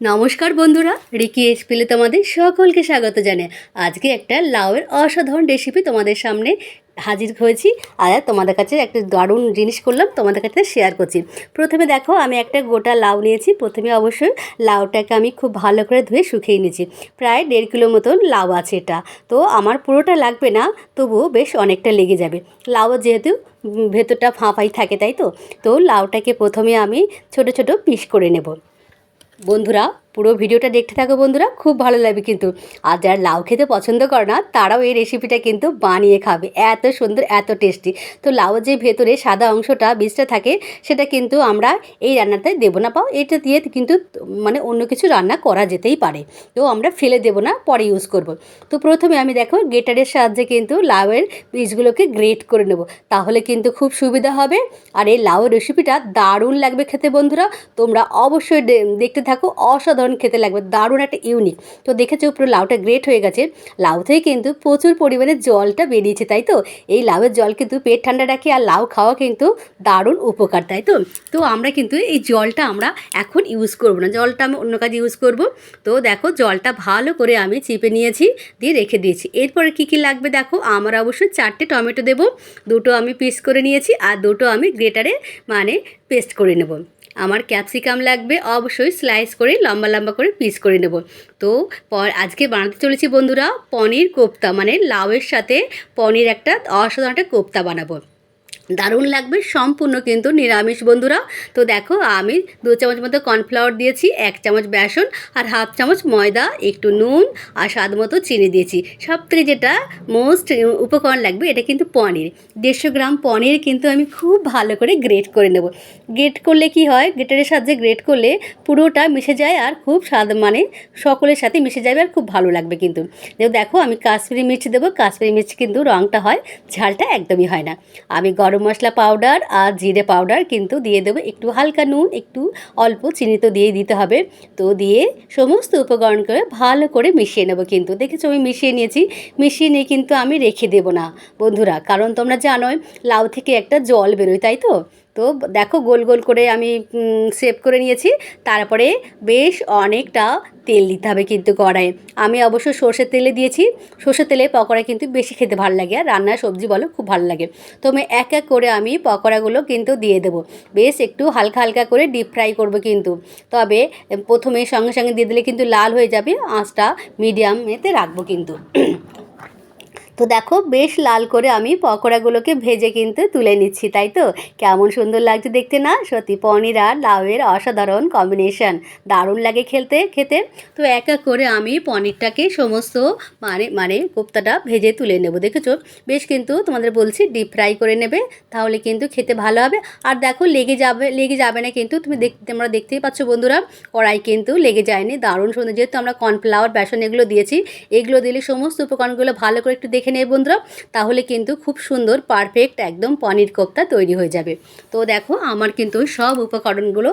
নমস্কার বন্ধুরা, রিকি এসপিলে তোমাদের সকলকে স্বাগত জানাই। আজকে একটা লাউয়ের অসাধারণ রেসিপি তোমাদের সামনে হাজির হয়েছি। আর তোমাদের কাছে একটা দারুণ জিনিস করলাম, তোমাদের কাছে শেয়ার করছি। প্রথমে দেখো, আমি একটা গোটা লাউ নিয়েছি। প্রথমে অবশ্যই লাউটাকে আমি খুব ভালো করে ধুয়ে শুকিয়ে নিয়েছি। প্রায় দেড় কিলো মতন লাউ আছে এটা। তো আমার পুরোটা লাগবে না, তবুও বেশ অনেকটা লেগে যাবে। লাউ যেহেতু ভেতরটা ফাঁপাই থাকে, তাই তো? তো লাউটাকে প্রথমে আমি ছোট ছোট পিস করে নেব। বন্ধুরা পুরো ভিডিওটা দেখতে থাকো বন্ধুরা, খুব ভালো লাগবে কিন্তু। আর যারা লাউ খেতে পছন্দ করে না, তারাও এই রেসিপিটা কিন্তু বানিয়ে খাবে। এত সুন্দর, এত টেস্টি তো লাউ যে ভেতরে সাদা অংশটা, বীজটা থাকে, সেটা কিন্তু আমরা এই রান্নাতে দেবো না। পাও, এটা দিয়ে কিন্তু মানে অন্য কিছু রান্না করা যেতেই পারে। তো আমরা ফেলে দেবো না, পরে ইউজ করব। তো প্রথমে আমি দেখো গ্রেটারের সাহায্যে কিন্তু লাউয়ের বীজগুলোকে গ্রেট করে নেব। তাহলে কিন্তু খুব সুবিধা হবে। আর এই লাউ রেসিপিটা দারুণ লাগবে খেতে বন্ধুরা। তোমরা অবশ্যই দেখতে থাকো। অসাধারণ খেতে লাগবে, দারুণ একটা ইউনিক তো দেখেছ পুরো লাউটা গ্রেট হয়ে গেছে। লাউ থেকে কিন্তু প্রচুর পরিমাণে জলটা বেরিয়েছে, তাই তো? এই লাউয়ের জল কিন্তু পেট ঠান্ডা রাখে আর লাউ খাওয়া কিন্তু দারুণ উপকার, তাই তো? তো আমরা কিন্তু এই জলটা আমরা এখন ইউজ করব না। জলটা আমি অন্য কাজে ইউজ করব। তো দেখো জলটা ভালো করে আমি চিপে নিয়েছি, দিয়ে রেখে দিয়েছি। এরপরে কি কি লাগবে দেখো? আমার অবশ্যই চারটে টমেটো দেবো। দুটো আমি পিস করে নিয়েছি আর দুটো আমি গ্রেটারে মানে পেস্ট করে নেব। আমার ক্যাপসিকাম লাগবে, অবশ্যই স্লাইস করে, লম্বা লম্বা করে পিস করে নেব। তো, পর আজকে বানাতে চলেছি বন্ধুরা, পনির কোপ্তা মানে লাউয়ের সাথে পনির একটা অসাধারণ একটা কোপ্তা বানাবো। দারুণ লাগবে, সম্পূর্ণ কিন্তু নিরামিষ বন্ধুরা। তো দেখো, আমি দু চামচ মতো কর্নফ্লাওয়ার দিয়েছি, এক চামচ বেসন আর হাফ চামচ ময়দা, একটু নুন আর স্বাদ মতো চিনি দিয়েছি। সব থেকে যেটা মোস্ট উপকরণ লাগবে, এটা কিন্তু পনির। দেড়শো গ্রাম পনির কিন্তু আমি খুব ভালো করে গ্রেট করে নেব। গ্রেট করলে কি হয়, গ্রেটারের সাহায্যে গ্রেট করলে পুরোটা মিশে যায় আর খুব স্বাদ মানে সকলের সাথে মিশে যাবে আর খুব ভালো লাগবে কিন্তু। দেখো, আমি কাশ্মীরি মির্চ দেবো, কাশ্মীরি মির্চ কিন্তু রঙটা হয়, ঝালটা একদমই হয় না। আমি গরম মশলা পাউডার আর জিরে পাউডার কিন্তু দিয়ে দেবো। একটু হালকা নুন, একটু অল্প চিনি তো দিয়েই দিতে হবে। তো দিয়ে সমস্ত উপকরণ করে ভালো করে মিশিয়ে নেব কিন্তু। দেখেছ আমি মিশিয়ে নিয়েছি। মিশিয়ে নিয়ে কিন্তু আমি রেখে দেব না। বন্ধুরা, কারণ তোমরা জানোই, লাউ থেকে একটা জল বেরোয়, তাই তো? তো দেখো গোল গোল করে আমি সেভ করে নিয়েছি। তারপরে বেশ অনেকটা তেল দিতে হবে কিন্তু কড়াইয়ে। আমি অবশ্য সর্ষের তেলে দিয়েছি। সর্ষের তেলে পকোড়া কিন্তু বেশি খেতে ভালো লাগে আর রান্নার সবজি বলো খুব ভালো লাগে। তো আমি এক এক করে আমি পকোড়াগুলো কিন্তু দিয়ে দেবো। বেশ একটু হালকা হালকা করে ডিপ ফ্রাই করব কিন্তু। তবে প্রথমে সঙ্গে সঙ্গে দিয়ে দিলে কিন্তু লাল হয়ে যাবে। আঁচটা মিডিয়ামেতে রাখব কিন্তু। তো দেখো, বেশ লাল করে আমি পকোড়াগুলোকে ভেজে কিন্তু তুলে নিচ্ছি, তাই তো? কেমন সুন্দর লাগছে দেখতে না? সত্যি পনির আর লাউয়ের অসাধারণ কম্বিনেশন দারুণ লাগে খেলতে, খেতে। তো এক এক করে আমি পনিরটাকে সমস্ত মানে মানে কোপ্তাটা ভেজে তুলে নেব, দেখেছ? বেশ কিন্তু তোমাদের বলছি ডিপ ফ্রাই করে নেবে, তাহলে কিন্তু খেতে ভালো হবে। আর দেখো, লেগে যাবে লেগে যাবে না কিন্তু তুমি দেখ, তোমরা দেখতেই পাচ্ছ বন্ধুরা, কড়াই কিন্তু লেগে যায়নি, দারুণ সুন্দর। যেহেতু আমরা কর্নফ্লাওয়ার বেসন এগুলো দিয়েছি, এগুলো দিলে সমস্ত উপকরণগুলো ভালো করে একটু দেখে নেই বন্ধুরা, তাহলে কিন্তু খুব সুন্দর পারফেক্ট একদম পনির কোপ্তা তৈরি হয়ে যাবে। তো দেখো, আমার কিন্তু সব উপকরণগুলো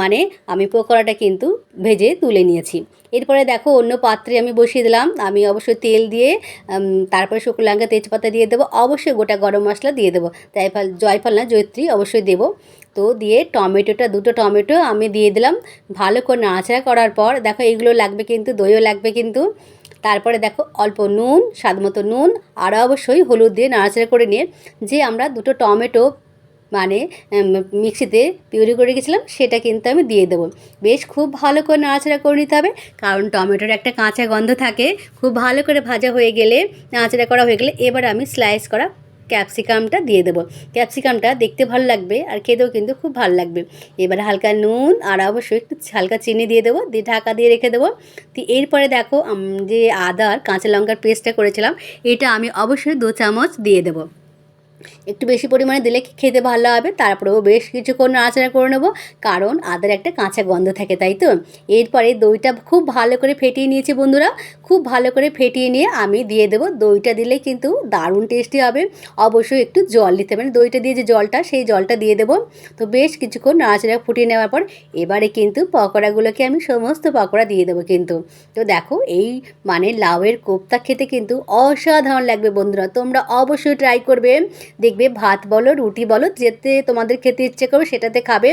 মানে আমি পকোড়াটা কিন্তু ভেজে তুলে নিয়েছি। এরপরে দেখো, অন্য পাত্রে আমি বসিয়ে দিলাম। আমি অবশ্যই তেল দিয়ে তারপরে শুকনো লঙ্কা, তেজপাতা দিয়ে দেবো। অবশ্যই গোটা গরম মশলা দিয়ে দেবো। জয়ফল জয়ফল না জৈত্রী অবশ্যই দেবো। তো দিয়ে টমেটোটা, দুটো টমেটো আমি দিয়ে দিলাম। ভালো করে নাড়াচাড়া করার পর, দেখো এগুলো লাগবে কিন্তু, দইও লাগবে কিন্তু। তারপরে দেখো অল্প নুন, স্বাদ মতো নুন, আর অবশ্যই হলুদ দিয়ে নাড়াচাড়া করে নিয়ে যে আমরা দুটো টমেটো মানে মিক্সিতে পিউরি করে গেছিলাম সেটা কিন্তু আমি দিয়ে দেবো। বেশ খুব ভালো করে নাড়াচাড়া করে নিতে হবে, কারণ টমেটোর একটা কাঁচা গন্ধ থাকে। খুব ভালো করে ভাজা হয়ে গেলে, নাড়াচাড়া করা হয়ে গেলে এবার আমি স্লাইস করা ক্যাপসিকামটা দিয়ে দেবো। ক্যাপসিকামটা দেখতে ভালো লাগবে আর খেতেও কিন্তু খুব ভালো লাগবে। এবার হালকা নুন আর অবশ্যই একটু হালকা চিনি দিয়ে দেবো, দিয়ে ঢাকা দিয়ে রেখে দেবো। তো এরপরে দেখো যে আদার কাঁচা লঙ্কার পেস্টটা করেছিলাম, এটা আমি অবশ্যই দু চামচ দিয়ে দেবো। একটু বেশি পরিমাণে দিলে খেতে ভালো হবে, তারপরেও বেশ কিছুক্ষণ নাড়াচাড়া করে নেব, কারণ আদার একটা কাঁচা গন্ধ থাকে, তাই তো? এরপরে দইটা খুব ভালো করে ফেটিয়ে নিয়েছি বন্ধুরা, খুব ভালো করে ফেটিয়ে নিয়ে আমি দিয়ে দেবো, দইটা দিলে কিন্তু দারুণ টেস্টি হবে, অবশ্যই একটু জল দিতে মানে দইটা দিয়ে যে জলটা, সেই জলটা দিয়ে দেবো, তো বেশ কিছুক্ষণ নাড়াচাড়া ফুটিয়ে নেওয়ার পর এবারে কিন্তু পকোড়াগুলোকে আমি সমস্ত পকোড়া দিয়ে দেবো কিন্তু, তো দেখো এই মানে লাউয়ের কোপ্তা খেতে কিন্তু অসাধারণ লাগবে বন্ধুরা, তোমরা অবশ্যই ট্রাই করবে দেখবে ভাত বলো, রুটি বলো, যেতে তোমাদের খেতে ইচ্ছে করবে সেটাতে খাবে।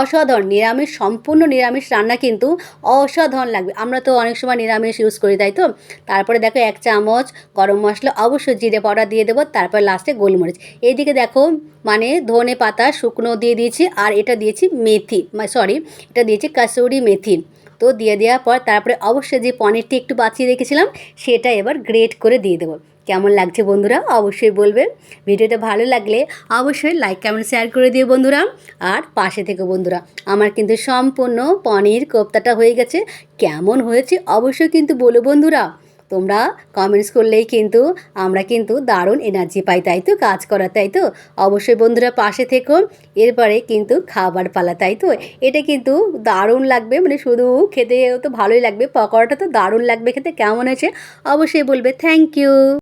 অসাধারণ নিরামিষ, সম্পূর্ণ নিরামিষ রান্না কিন্তু অসাধারণ লাগবে। আমরা তো অনেক সময় নিরামিষ ইউজ করি, তাই তো? তারপরে দেখো এক চামচ গরম মশলা, অবশ্যই জিরে পাউডার দিয়ে দেবো, তারপর লাস্টে গোলমরিচ। এইদিকে দেখো মানে ধনে পাতা, শুকনো দিয়ে দিয়েছি, আর এটা দিয়েছি মেথি সরি এটা দিয়েছি কাসুরি মেথি। তো দিয়ে দেওয়ার পর তারপরে অবশ্যই যে পনিরটি একটু বাঁচিয়ে রেখেছিলাম, সেটা এবার গ্রেট করে দিয়ে দেবো। কেমন লাগছে বন্ধুরা অবশ্যই বলবে। ভিডিওটা ভালো লাগলে অবশ্যই লাইক কমেন্ট শেয়ার করে দিও বন্ধুরা। আর পাশে থেকে বন্ধুরা, আমার কিন্তু সম্পূর্ণ পনির কোপ্তাটা হয়ে গেছে। কেমন হয়েছে অবশ্যই কিন্তু বলো বন্ধুরা। তোমরা কমেন্টস করলেই কিন্তু আমরা কিন্তু দারুণ এনার্জি পাই, তাই তো? কাজ করা, তাই তো? অবশ্যই বন্ধুরা পাশে থেকো, এরপরে কিন্তু খাবার পালা, তাই তো? এটা কিন্তু দারুণ লাগবে মানে শুধু খেতে তো ভালোই লাগবে, পকোড়াটা তো দারুণ লাগবে খেতে, কেমন হয়েছে? অবশ্যই বলবে থ্যাংক ইউ